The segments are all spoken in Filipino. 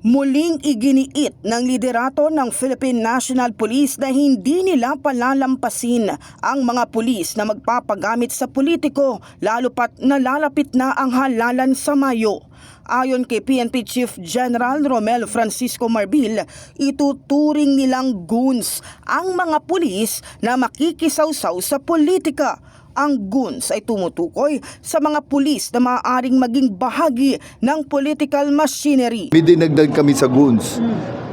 Muling iginiit ng liderato ng Philippine National Police na hindi nila palalampasin ang mga pulis na magpapagamit sa politiko lalo pat nalalapit na ang halalan sa Mayo. Ayon kay PNP Chief General Romel Francisco Marbil, ituturing nilang goons ang mga pulis na makikisawsaw sa politika ang goons ay tumutukoy sa mga pulis na maaaring maging bahagi ng political machinery. May dinagdag kami sa goons.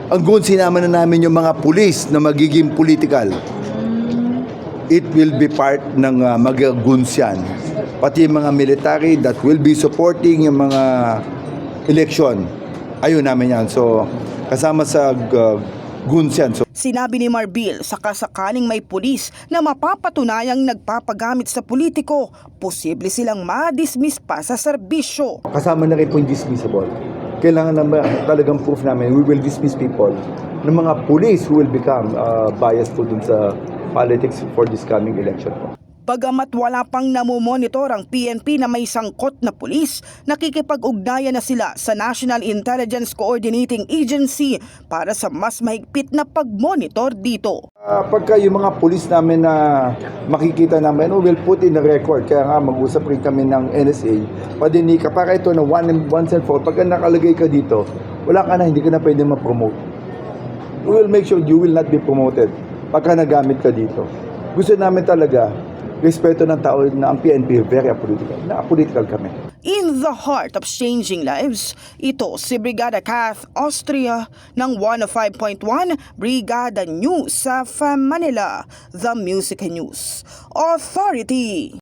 Ang goons, sinama na namin yung mga pulis na magiging political. It will be part ng uh, mga goons yan. Pati yung mga military that will be supporting yung mga election. Ayun namin yan. So, kasama sa uh, yan. So, Sinabi ni Marbil sa kasakaling may pulis na mapapatunayang nagpapagamit sa politiko, posible silang ma-dismiss pa sa serbisyo. kasama na rin po yung dismissible. Kailangan naman talagang proof namin, we will dismiss people ng mga police who will become uh, biased po dun sa politics for this coming election po. Bagamat wala pang namomonitor ang PNP na may sangkot na pulis, nakikipag-ugnayan na sila sa National Intelligence Coordinating Agency para sa mas mahigpit na pag-monitor dito. Uh, pagka yung mga police namin na makikita namin, we will put in a record. Kaya nga mag-usap rin kami ng NSA, padinika, para ito na one and, once and for, pagka nakalagay ka dito, wala ka na, hindi ka na pwede ma-promote. We will make sure you will not be promoted pagka nagamit ka dito. Gusto namin talaga, respeto ng tao na ang PNP very apolitical. Na apolitical kami. In the heart of changing lives, ito si Brigada Kath Austria ng 105.1 Brigada News sa Manila, The Music News Authority.